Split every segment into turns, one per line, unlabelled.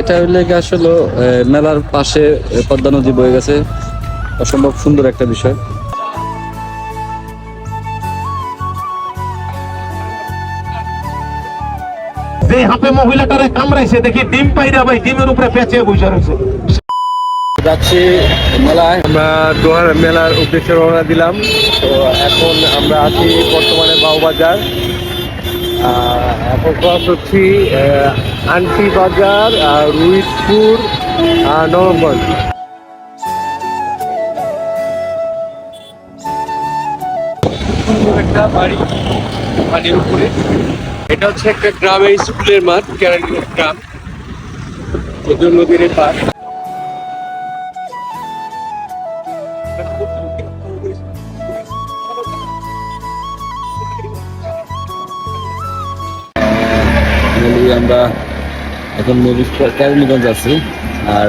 এটা হইলে কি আসলে মেলার পাশে পদ্মা নদী বয়ে গেছে। অসম্ভব সুন্দর একটা বিষয়।
যে হাতে মহিলাটারে কামড়াইছে দেখি ডিম পাইরা ভাই ডিমের উপরে বসে রয়েছে।
যাচ্ছি মেলায়।
আমরা দোহার মেলার উদ্দেশ্যে রওনা দিলাম। তো এখন আমরা আছি বর্তমানে বাউবাজার। এখন ক্রস হচ্ছি আন্টি বাজার রুইতপুর আর নবগঞ্জ একটা বাড়ি পানির উপরে। এটা হচ্ছে একটা গ্রামের স্কুলের মাঠ, কেরানীগঞ্জ গ্রাম। যদিও নদীর এই
আমরা এখন কেরানীগঞ্জ আছি। আর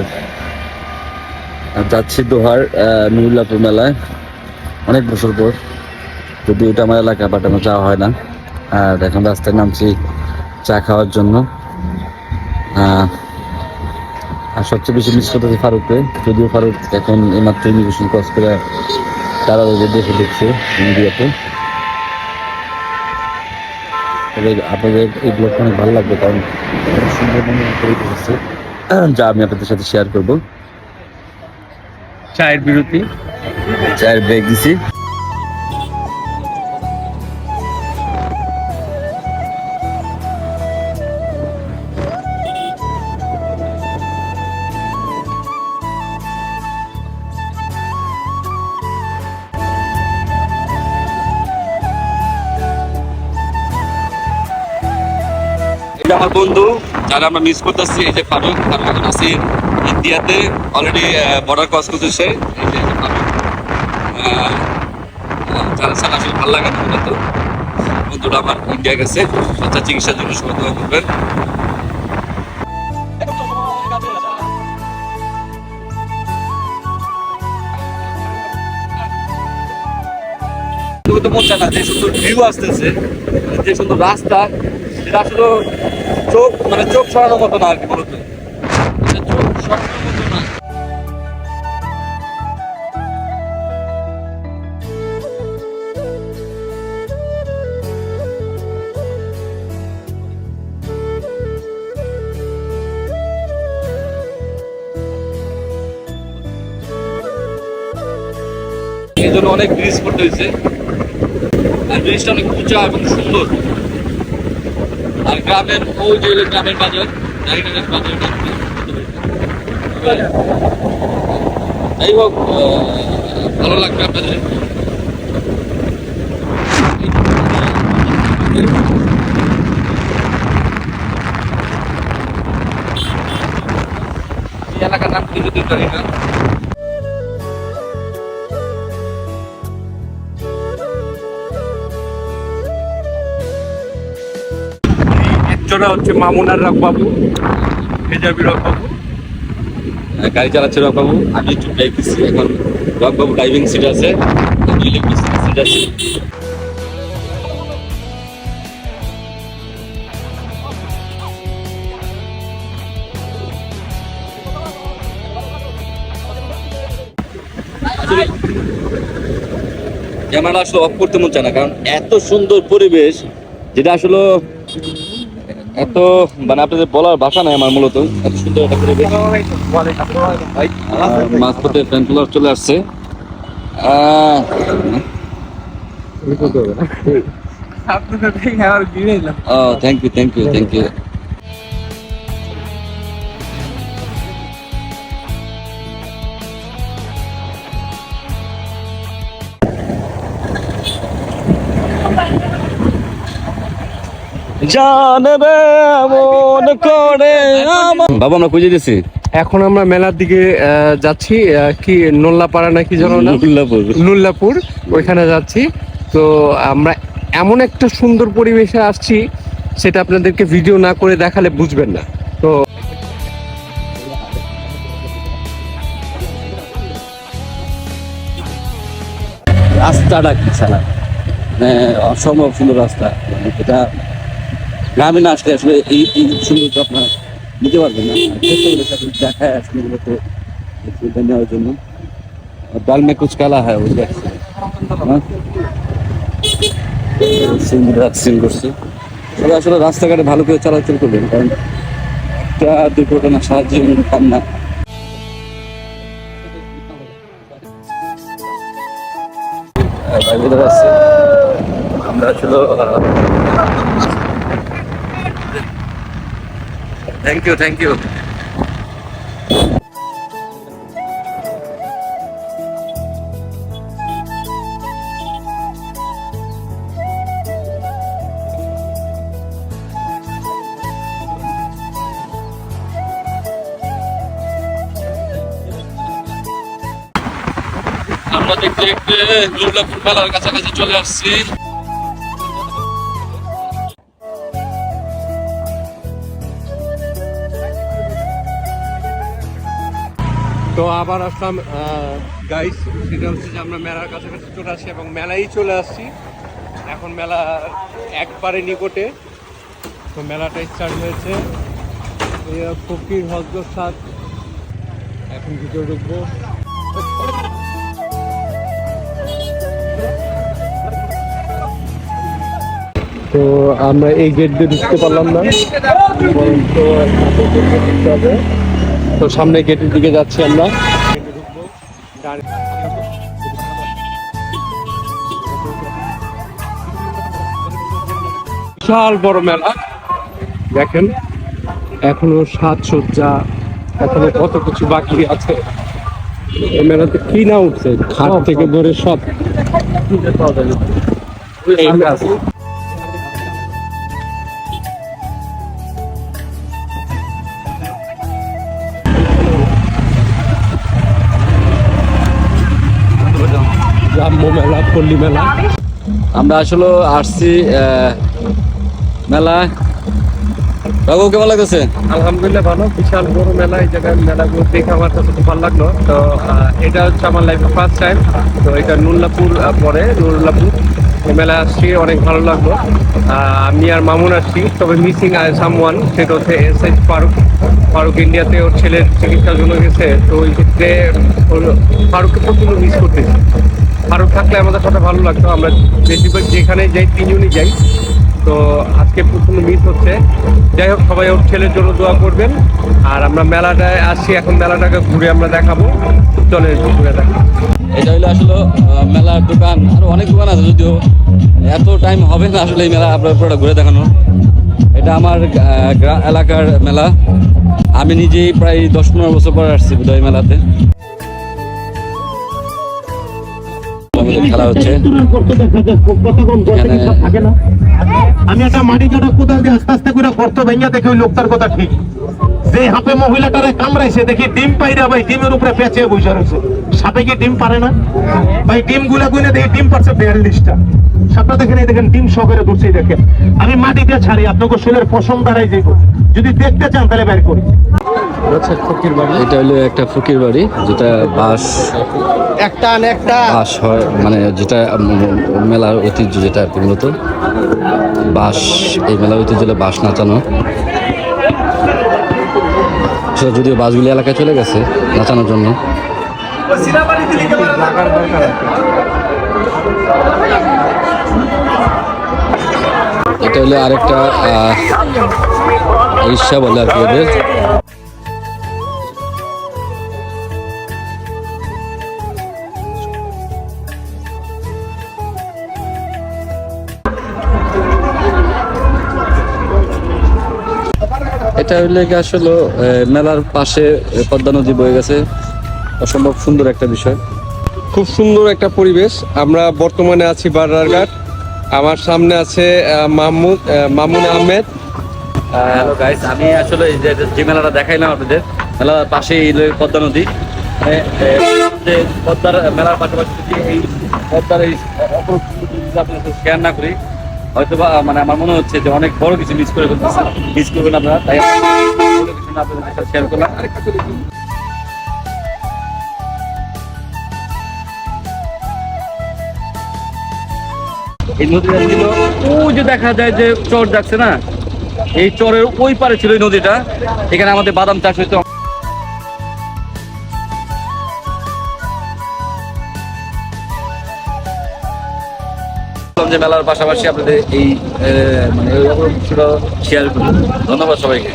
যাচ্ছি দোহার নুরুল্লাপুর মেলায়। অনেক বছর পর। যদি ওটা আমার এলাকা বাট আমার যাওয়া হয় না। আর এখন রাস্তায় নামছি চা খাওয়ার জন্য। আর সবচেয়ে বেশি মিস করতেছি ফারুককে। যদিও ফারুক এখন এইমাত্র ইমিগ্রেশন ক্রস করে তারা দেখে দেখছে মিডিয়াতে তবে আপনাদের এই ব্লগটা অনেক ভালো লাগবে কারণ সুন্দরবনে সুন্দর মনে হচ্ছে। যা আমি আপনাদের সাথে শেয়ার করব।
চায়ের বিরতি।
চায়ের ব্রেক দিছি। এটা আমার বন্ধু, যারা আমরা মিস করতেছি, এই যে ফারুক ফারুক এখন আছি ইন্ডিয়াতে অলরেডি বর্ডার ক্রস করতেছে। এই যে ফারুক যারা ছাড়া আসলে ভালো লাগে না তো বন্ধুটা আমার ইন্ডিয়া গেছে বাচ্চা চিকিৎসার জন্য সবাই দোয়া করবেন। তো মন চায় না যে সুন্দর ভিউ আসতেছে, যে সুন্দর রাস্তা, সেটা আসলে চোখ মানে চোখ সরানোর মতো না আর কি, বলতো। চোখ সরানোর এই জন্য অনেক ব্রিজ করতে হয়েছে। আর ব্রিজটা অনেক উঁচা এবং সুন্দর। আর গ্রামের ওই যে গ্রামের বাজার রায়গঞ্জের বাজার যাই হোক ভালো লাগবে আপনাদের। এলাকার নাম কিন্তু দিতে না
একজনা হচ্ছে মামুনার রাখবাবু মেজাবি
হ্যাঁ, গাড়ি চালাচ্ছে রকবাবু আমি একটু দিচ্ছি। এখন রকবাবু ড্রাইভিং সিট আছে। সিট আছে। ক্যামেরা আসলে অফ করতে মন চায় না কারণ এত সুন্দর পরিবেশ যেটা আসলে এত মানে আপনাদের বলার ভাষা নাই আমার মূলত এত সুন্দর একটা পরিবেশ। চলে আসছে। Thank you thank you thank you জানবে মন করে বাবা আমরা খুঁজে দিছি।
এখন আমরা মেলার দিকে যাচ্ছি আহ, কি নোল্লাপাড়া নাকি যেন না
নুল্লাপুর।
নুল্লাপুর ওইখানে যাচ্ছি। তো আমরা এমন একটা সুন্দর পরিবেশে আসছি সেটা আপনাদেরকে ভিডিও না করে দেখালে বুঝবেন না। তো
রাস্তাটা কি ছাড়া? মানে অসম্ভব সুন্দর রাস্তা। মানে এটা গ্রামে না আসলে আসলে এই সুন্দরটা আপনার নিতে পারবেন না। সাথে দেখায় আসলে এগুলোতে এটা নেওয়ার জন্য। ডাল মে কুচ কালা হয়, ওই সিলিন্ডার সিল করছে। তবে আসলে রাস্তাঘাটে ভালো করে চলাচল করবেন, কারণ একটা দুর্ঘটনা সাহায্য পান না। আছে, আমরা আসলে থ্যাংক ইউ থ্যাংক ইউ আমরা দেখতে দেখতে দুর্গাপুর মেলার কাছাকাছি চলে আসছি।
তো আবার আসলাম গাইস সেটা হচ্ছে যে আমরা মেলার কাছাকাছি চলে আসছি এবং মেলাই চলে আসছি। এখন মেলা একবারে নিকটে। তো মেলাটা স্টার্ট হয়েছে। ফকির হজরত সাদ এখন ভিতরে ঢুকবো। তো আমরা এই গেট দিয়ে ঢুকতে পারলাম না। তো তো সামনে গেটের দিকে যাচ্ছি আমরা। বিশাল বড় মেলা। দেখেন এখনও সাজসজ্জা এখনও কত কিছু বাকি আছে। এই মেলাতে কি না উঠছে? খাট থেকে ধরে সব। পল্লী মেলা।
আমরা আসলে আসছি মেলায় বাবু কেমন লাগতেছে?
আলহামদুলিল্লাহ ভালো। বিশাল বড় মেলা এই জায়গায় মেলাগুলো দেখে আমার কাছে খুব ভালো লাগল। তো এটা হচ্ছে আমার লাইফে ফার্স্ট টাইম তো এটা নুল্লাপুর পরে নুল্লাপুর মেলায় আসছি অনেক ভালো লাগল। আমি আর মামুন আসছি তবে মিসিং আই সামওয়ান সেটা হচ্ছে এস এইচ ফারুক। ফারুক ইন্ডিয়াতে ওর ছেলের চিকিৎসার জন্য গেছে। তো ওই ক্ষেত্রে ফারুককে প্রচুর মিস করতেছি। ফারুক থাকলে আমাদের সাথে ভালো লাগতো। আমরা বেশিরভাগ যেখানে যাই, তিনজনই যাই। তো আজকে প্রচণ্ড মিস হচ্ছে। যাই হোক, সবাই ওর ছেলের জন্য দোয়া করবেন। আর আমরা মেলাটায় আসছি। এখন মেলাটাকে ঘুরে আমরা দেখাবো। চলে ঘুরে দেখাবো
এটা হলো আসলে মেলার দোকান। আরও অনেক দোকান আছে যদিও। এত টাইম হবে না আসলে এই মেলা, আপনার পুরোটা ঘুরে দেখানো এটা আমার এলাকার মেলা। আমি নিজেই প্রায় দশ পনেরো বছর পরে আসছি বোধহয় মেলাতে। আমাদের খেলা হচ্ছে।
আমি একটা মাটি কাটা কোদাল দিয়ে আস্তে আস্তে করে গর্ত ভেঙে দেখি ওই লোকটার কথা ঠিক। যে হাপে মহিলাটারে কামড়াইছে, দেখি ডিম পাইরা ভাই ডিমের উপরে পেঁচে বসে রয়েছে। সাপে কি ডিম পারে না? ভাই ডিমগুলা গুনে দেখি ডিম পারছে বিয়াল্লিশটা। সাপটা দেখেন, এই দেখেন, ডিম সহকারে ধরছে দেখেন। আমি মাটিতে ছাড়ি, আপনাকে শরীরের পশম দাঁড়াই যাইব। যদি দেখতে চান তাহলে বের করি।
এটা হলো একটা ফকির বাড়ি যেটা বাস
একটা একটা।
বাস হয় মানে যেটা মেলার ঐতিহ্য যেটা মূলত। বাস এই মেলার ঐতিহ্য হলো বাস নাচানো। সেটা যদিও বাসগুলি এলাকায় চলে গেছে নাচানোর জন্য। এটা হলো আরেকটা রিক্সা বলে আর কি এটা হইলে কি আসলে মেলার পাশে পদ্মা নদী বয়ে গেছে। অসম্ভব সুন্দর একটা বিষয়।
খুব সুন্দর একটা পরিবেশ। আমরা বর্তমানে আছি বারারঘাট। আমার সামনে আছে আহ, মাহমুদ আহ, মামুন আহমেদ।
হ্যালো গাইস আমি আসলে এই যে মেলাটা দেখাইলাম আপনাদের মেলার পাশেই যে পদ্মা নদী। যে পদ্মার মেলার পাশাপাশি যদি এই পদ্মার এই অপরূপ আপনাদের শেয়ার না করি হয়তো বা মানে আমার মনে হচ্ছে যে অনেক বড় কিছু মিস করে ফেলতেছে। মিস করবেন আপনারা, তাই আপনাদের শেয়ার করলাম। এই নদীটা ছিল ও যে দেখা যায় যে চর যাচ্ছে না, এই চরের ওই পারে ছিল এই নদীটা। এখানে আমাদের বাদাম চাষ হইতো। যে মেলার পাশাপাশি আপনাদের এই মানে শেয়ার করুন। ধন্যবাদ সবাইকে।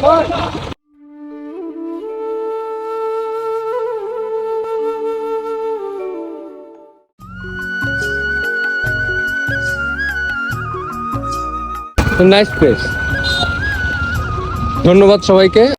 নাইস প্লেস ধন্যবাদ সবাইকে।